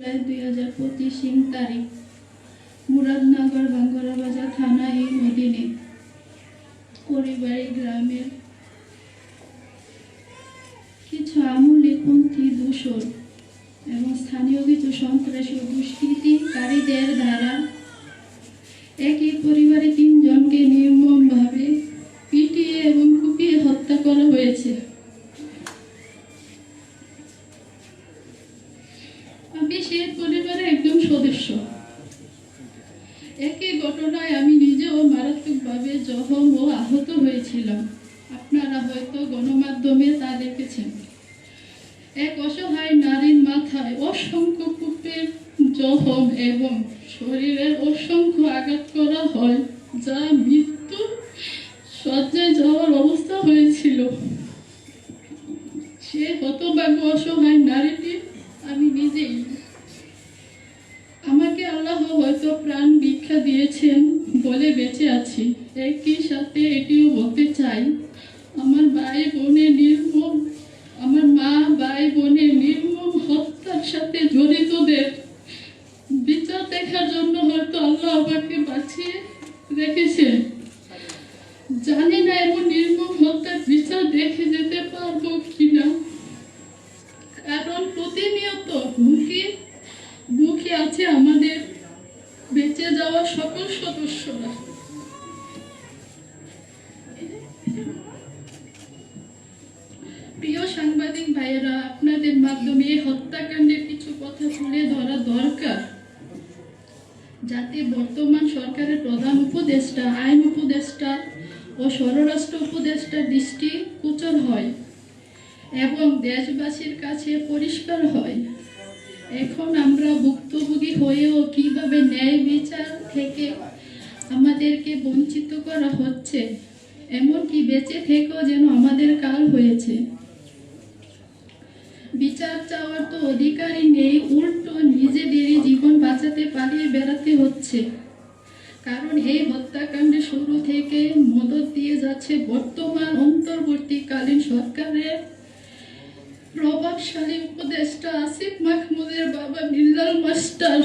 জুলাই দুই হাজার মুরাদনগর বাঙ্গরাবাজার থানা এই মদিনে পরিবারী গ্রামের কিছু আমূল্যপন্থী দূষণ এবং স্থানীয় কিছু সন্ত্রাসী দুষ্কৃতিকারীদের দ্বারা একই পরিবারে তিনজনকে নির্মমভাবে পিটিয়ে এবং কুপিয়ে হত্যা করা হয়েছে। জখম এবং শরীরের অসংখ্য আঘাত করা হয়, যা মৃত্যু সজ্জায় যাওয়ার অবস্থা হয়েছিল। সে হতভাগ্য অসহায় নারীটি আমি নিজেই। আমাকে আল্লাহ হয়তো প্রাণ ভিক্ষা দিয়েছেন বলে বেঁচে আছি। একই সাথে এটিও বলতে চাই, আমার ভাই বোনের নির্মম আমার মা ভাই বোনের নির্মম হত্যার সাথে জড়িতদের বিচার দেখার জন্য হয়তো আল্লাহ আমাকে বাঁচিয়ে রেখেছে জানি না এমন নির্মম হত্যার বিচার দেখে যেতে পারব কিনা। কারণ প্রতিনিয়ত হুমকি মুখে আছে আমাদের বেঁচে যাওয়া সকল সদস্যরা প্রিয় সাংবাদিক ভাইয়েরা আপনাদের মাধ্যমে এই হত্যাকাণ্ডের কিছু কথা তুলে ধরা দরকার যাতে বর্তমান সরকারের প্রধান উপদেষ্টা, আইন উপদেষ্টা ও স্বরাষ্ট্র উপদেষ্টার দৃষ্টি গোচর হয় এবং দেশবাসীর কাছে পরিষ্কার হয়। এখন আমরা ভুক্তভোগী হয়েও কীভাবে ন্যায় বিচার থেকে আমাদেরকে বঞ্চিত করা হচ্ছে, এমনকি বেঁচে থেকেও যেন আমাদের কাল হয়েছে। বিচার চাওয়ার তো অধিকারই নেই, উল্টো নিজেদেরই জীবন বাঁচাতে পালিয়ে বেড়াতে হচ্ছে। কারণ এই হত্যাকাণ্ডে শুরু থেকে মদত দিয়ে যাচ্ছে বর্তমান অন্তর্বর্তীকালীন সরকারের প্রভাবশালী উপদেষ্টা আসিফ মাহমুদের বাবা বিল্লাল মাস্টার।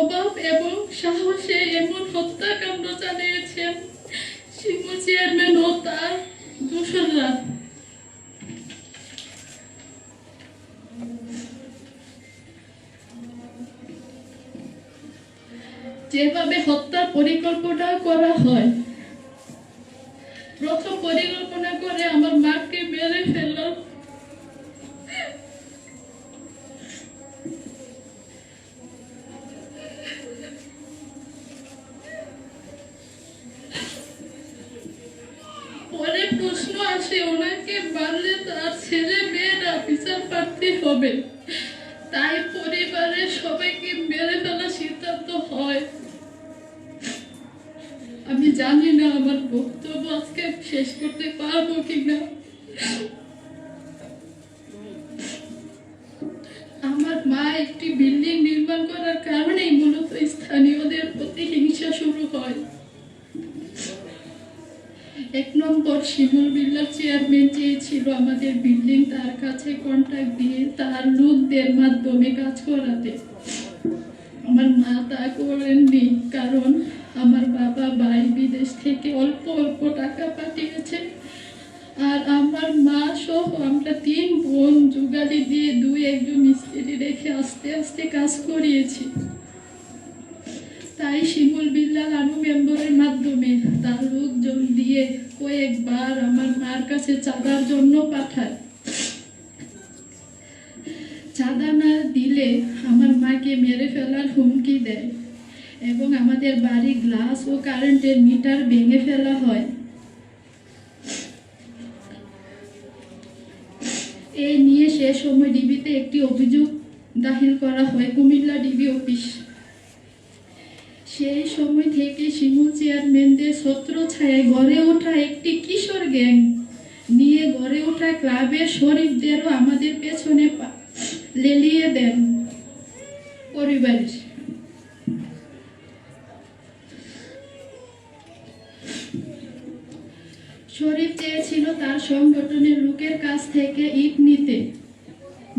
তার এবং সাহসে এমন হত্যাকাণ্ড চালিয়েছেন শিমু চেয়ারম্যান ও তার দোসররা। যেভাবে হত্যার পরিকল্পনা করা হয়, প্রথম পরিকল্পনা করে আমার মাকে আমি জানি না আমার বক্তব্য আজকে শেষ করতে পারব কিনা। আমার মা একটি বিল্ডিং নির্মাণ করার মূলত স্থানীয়দের প্রতি হিংসা শুরু হয়। এক নম্বর শিমুল বিল্লার চেয়ারম্যান চেয়েছিল আমাদের বিল্ডিং, তার কাছে কন্ট্রাক্ট দিয়ে তার লোকদের মাধ্যমে কাজ করাতে। আমার মা তা করেননি, কারণ আমার বাবা ভাই বিদেশ থেকে অল্প অল্প টাকা পাঠিয়েছে। আর আমার মা সহ আমরা তিন বোন যুগালি দিয়ে দুই একজন মিস্ত্রি রেখে আস্তে আস্তে কাজ করিয়েছি। তাই শিমুল বিল্লাল আনু মেম্বরের মাধ্যমে তার লোকজন দিয়ে কয়েকবার আমার মার কাছে চাঁদার জন্য পাঠায়। চাঁদা না দিলে আমার মাকে মেরে ফেলার হুমকি দেয়। এবং আমাদের বাড়ি গ্লাস ও কারেন্টের মিটার ভেঙে ফেলা হয়। এই নিয়ে সে সময় ডিবিতে একটি অভিযোগ দাখিল করা হয়, কুমিল্লা ডিবি অফিস। সেই সময় থেকে শিমুল চেয়ারম্যানদের ছত্র ছায় গড়ে ওঠা একটি কিশোর গ্যাং নিয়ে গড়ে ওঠা ক্লাবের শরীফদেরও আমাদের পেছনে লেলিয়ে দেন পরিবারের। শরীফ চেয়েছিল তার সংগঠনের লোকের কাছ থেকে ইট নিতে।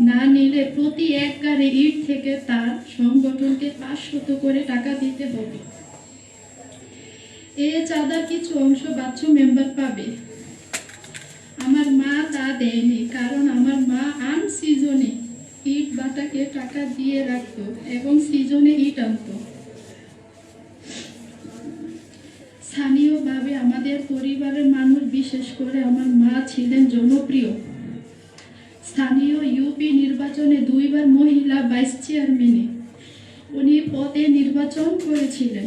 না নিলে প্রতি এক গাড়ি ইট থেকে তার সংগঠনকে পাঁচশত করে টাকা দিতে হবে। এ চাঁদার কিছু অংশ বাচ্চু মেম্বার পাবে। আমার মা তা দেয়নি, কারণ আমার মা আন সিজনে ইট বাটাকে টাকা দিয়ে রাখতো এবং সিজনে ইট আনতো। আমাদের পরিবারের মানুষ বিশেষ করে আমার মা ছিলেন জনপ্রিয়। স্থানীয় ইউপি নির্বাচনে দুইবার মহিলা ভাইস চেয়ারম্যানে উনি পদে নির্বাচন করেছিলেন।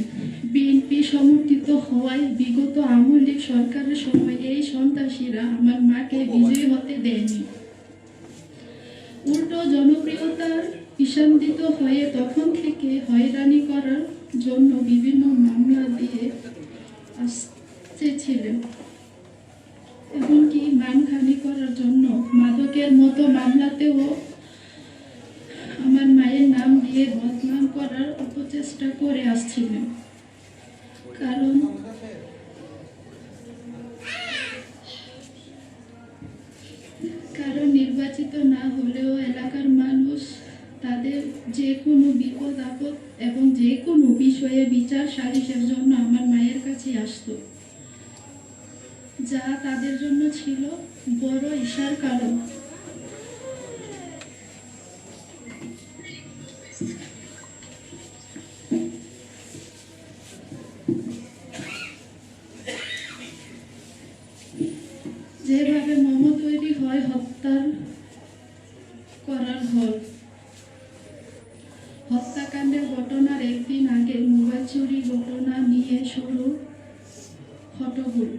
বিএনপি সমর্থিত হওয়ায় বিগত আওয়ামী লীগ সরকারের সময় এই সন্ত্রাসীরা আমার মাকে বিজয়ী হতে দেয়নি। উল্টো জনপ্রিয়তার ঈশান্বিত হয়ে তখন থেকে হয়রানি করার জন্য বিভিন্ন মামলা দিয়ে আসতেছিলেন এমনকি মানখানি করার জন্য মাদকের মতো মামলাতেও আমার মায়ের নাম দিয়ে বদনাম করার অপচেষ্টা করে আসছিলেন। কারণ কারণ নির্বাচিত না হলেও এলাকার মানুষ তাদের যে কোনো বিপদ আপদ এবং যে কোনো বিষয়ে বিচার সালিশের জন্য আমার মায়ের কাছে আসতো। যা তাদের জন্য ছিল বড় ঈশার কারণ যেভাবে মম তৈরি হয়, হত্যার করার হল। হত্যাকাণ্ডের ঘটনার একদিন আগে মোবাইল চুরি ঘটনা নিয়ে শুরু হটগুল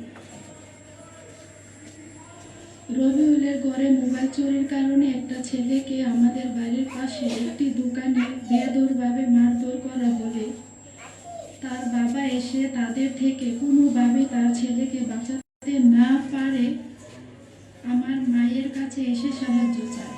রবিউলের ঘরে মোবাইল চুরির কারণে একটা ছেলেকে আমাদের বাড়ির পাশে একটি দোকানে বেদরভাবে মারধর করা হলে তার বাবা এসে তাদের থেকে কোনোভাবে তার ছেলেকে বাঁচাতে না পারে, আমার মায়ের কাছে এসে সাহায্য চায়।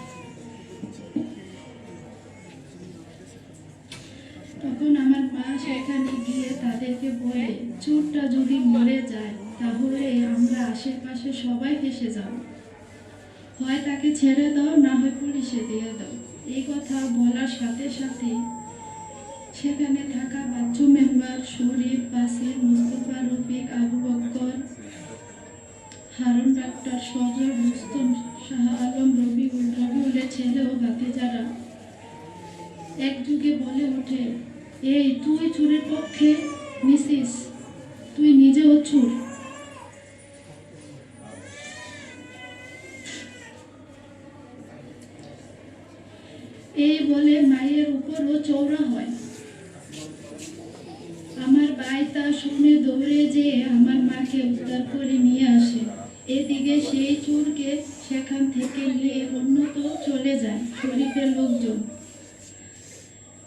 তখন আমার মা সেখানে গিয়ে তাদেরকে বলে, চোরটা যদি মরে যায়, তাহলে আমরা আশেপাশে সবাই ফেসে যাব। হয় তাকে ছেড়ে দাও, না হয় পুলিশে দিয়ে দাও। এই কথা বলার সাথে সাথে সেখানে থাকা বাচ্চু মেম্বার শরীফ বাসির মুস্তফা রফিক, আবু বক্কর, হারুন ডাক্তার সজর রুস্তম শাহ আলম রবিউল রবিউলের ছেলে ও ভাতিজারা এক যুগে বলে ওঠে, এই তুই চুরের পক্ষে মিসিস তুই নিজেও চুর। এই বলে মায়ের উপরও চৌড়া হয়। আমার ভাই তা শুনে দৌড়ে যেয়ে আমার মাকে উদ্ধার করে নিয়ে আসে। এদিকে সেই চোরকে সেখান থেকে নিয়ে অন্যত চলে যায় শরীফের লোকজন।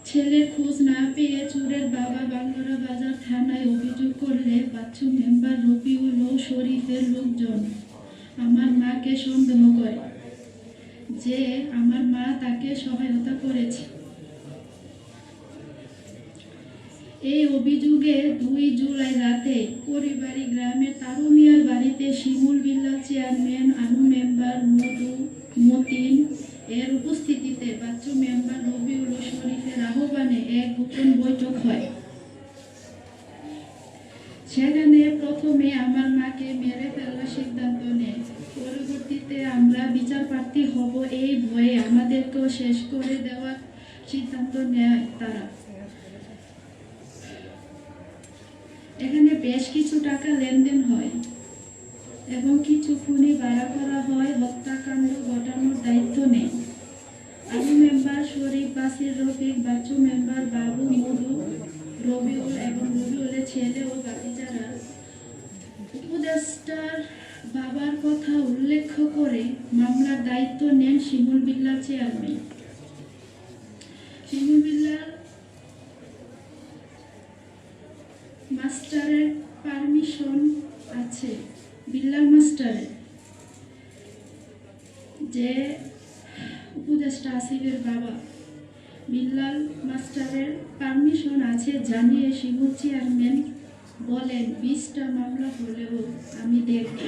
ছেলের খোঁজ না পেয়ে চোরের বাবা বাংলারা বাজার থানায় অভিযোগ করলে বাচ্চু মেম্বার রবিউল ও শরীফের লোকজন। আমার মাকে সন্দেহ করে। যে আমার মা তাকে সহায়তা করেছে। এই অভিযোগে দুই জুলাই রাতে পরিবারী গ্রামের তারুমিয়ার বাড়িতে শিমুল বিল্লা চেয়ারম্যান আনু মেম্বার মধু মতিন এর উপস্থিতিতে বাচ্চু মেম্বার রবিউল শরীফের আহ্বানে এক গোপন বৈঠক হয়। সেখানে প্রথমে আমার মাকে মেরে ফেলার সিদ্ধান্ত নেয় পরবর্তীতে আমরা বিচার প্রার্থী হব এই ভয়ে আমাদেরকেও শেষ করে দেওয়ার সিদ্ধান্ত নেয় তারা। এখানে বেশ কিছু টাকা লেনদেন হয় এবং কিছু খুনি ভাড়া করা হয়, হত্যাকাণ্ড ঘটানোর দায়িত্ব নেই আমি মেম্বার শরীফ, বাসির রফিক, বাচ্চু মেম্বার বাবু, মধু, রবিউল এবং রবিউলের ছেলে ও বাতিজারা উপদেষ্টার বাবার কথা উল্লেখ করে মামলার দায়িত্ব নেন শিমুল বিল্লার চেয়ারম্যান। শিমুল বিল্লার মাস্টারের পারমিশন আছে, বিল্লাল মাস্টারের। যে উপদেষ্টা আসিফের বাবা, বিল্লাল মাস্টারের পারমিশন আছে জানিয়ে শিবু চেয়ারম্যান বলেন, বিশটা মামলা হলেও আমি দেখব।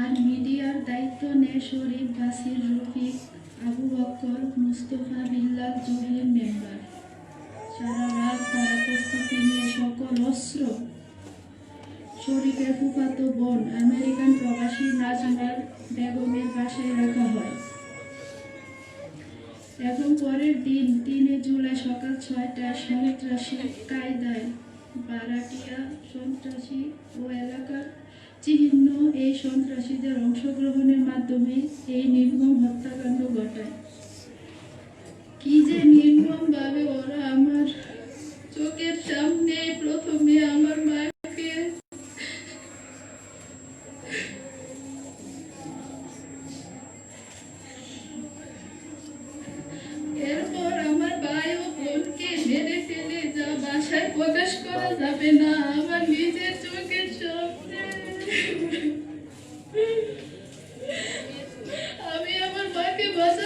আর মিডিয়ার দায়িত্ব নেয় শরীফ বাসির রফিক, আবু বক্কর, মুস্তফা বিল্লাল জহির মেম্বার। সারা রাত তারা প্রস্তুতি নিয়ে সকল অস্ত্র। শরীফের ফুফাতো বোন, আমেরিকান প্রবাসী নাজমার বেগমের পাশে রাখা এবং পরের দিন, তিনে জুলাই সকাল ছয়টায় সন্ত্রাসী কায়দায় বারাটিয়া সন্ত্রাসী ও এলাকার চিহ্ন এই সন্ত্রাসীদের অংশগ্রহণের মাধ্যমে এই নির্মম হত্যাকাণ্ড ঘটায়। কি যে নির্মমভাবে ওরা আমার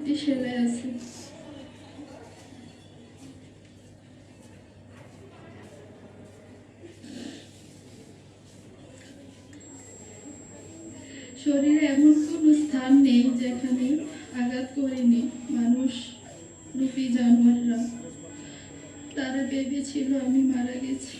বাহাত্তরটি সেলাই আছে। শরীরে এমন কোনো স্থান নেই যেখানে আঘাত করেনি মানুষ, রূপী, জানোয়াররা। তারা ভেবেছিল, আমি মারা গেছি।